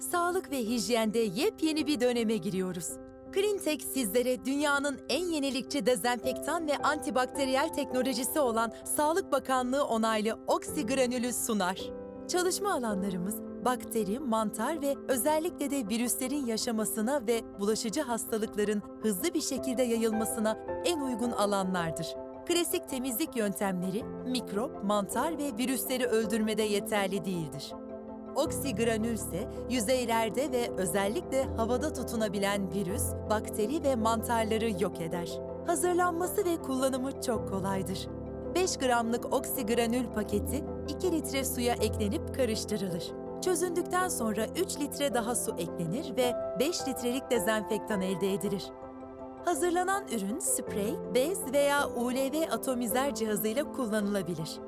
Sağlık ve hijyende yepyeni bir döneme giriyoruz. Cleantech sizlere dünyanın en yenilikçi dezenfektan ve antibakteriyel teknolojisi olan Sağlık Bakanlığı onaylı oksigranülü sunar. Çalışma alanlarımız bakteri, mantar ve özellikle de virüslerin yaşamasına ve bulaşıcı hastalıkların hızlı bir şekilde yayılmasına en uygun alanlardır. Klasik temizlik yöntemleri mikrop, mantar ve virüsleri öldürmede yeterli değildir. Oksigranül ise yüzeylerde ve özellikle havada tutunabilen virüs, bakteri ve mantarları yok eder. Hazırlanması ve kullanımı çok kolaydır. 5 gramlık oksigranül paketi 2 litre suya eklenip karıştırılır. Çözündükten sonra 3 litre daha su eklenir ve 5 litrelik dezenfektan elde edilir. Hazırlanan ürün sprey, bez veya ULV atomizer cihazıyla kullanılabilir.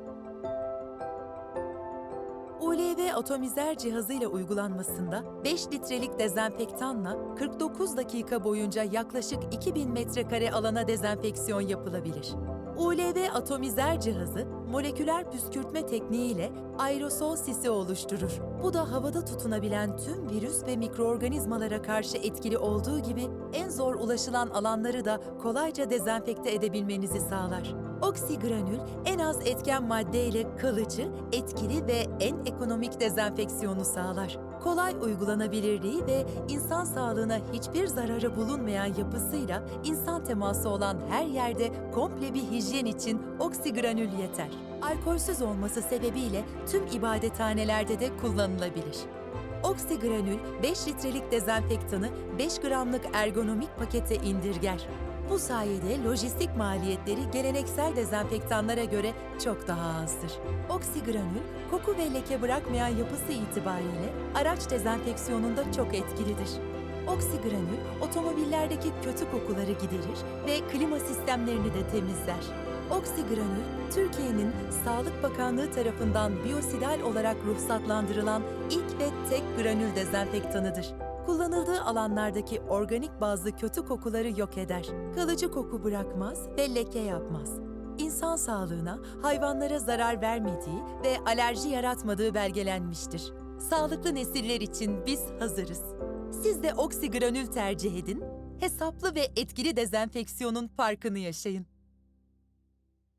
ULV atomizer cihazıyla uygulanmasında 5 litrelik dezenfektanla 49 dakika boyunca yaklaşık 2000 metrekare alana dezenfeksiyon yapılabilir. ULV atomizer cihazı moleküler püskürtme tekniğiyle aerosol sisi oluşturur. Bu da havada tutunabilen tüm virüs ve mikroorganizmalara karşı etkili olduğu gibi en zor ulaşılan alanları da kolayca dezenfekte edebilmenizi sağlar. Oksigranül en az etken madde ile kalıcı, etkili ve en ekonomik dezenfeksiyonu sağlar. Kolay uygulanabilirliği ve insan sağlığına hiçbir zararı bulunmayan yapısıyla insan teması olan her yerde komple bir hijyen için oksigranül yeter. Alkolsüz olması sebebiyle tüm ibadethanelerde de kullanılabilir. Oksigranül 5 litrelik dezenfektanı 5 gramlık ergonomik pakete indirger. Bu sayede lojistik maliyetleri geleneksel dezenfektanlara göre çok daha azdır. Oksigranül, koku ve leke bırakmayan yapısı itibariyle araç dezenfeksiyonunda çok etkilidir. Oksigranül, otomobillerdeki kötü kokuları giderir ve klima sistemlerini de temizler. Oksigranül, Türkiye'nin Sağlık Bakanlığı tarafından biyosidal olarak ruhsatlandırılan ilk ve tek granül dezenfektanıdır. Kullanıldığı alanlardaki organik bazlı kötü kokuları yok eder. Kalıcı koku bırakmaz ve leke yapmaz. İnsan sağlığına, hayvanlara zarar vermediği ve alerji yaratmadığı belgelenmiştir. Sağlıklı nesiller için biz hazırız. Siz de oksigranül tercih edin, hesaplı ve etkili dezenfeksiyonun farkını yaşayın.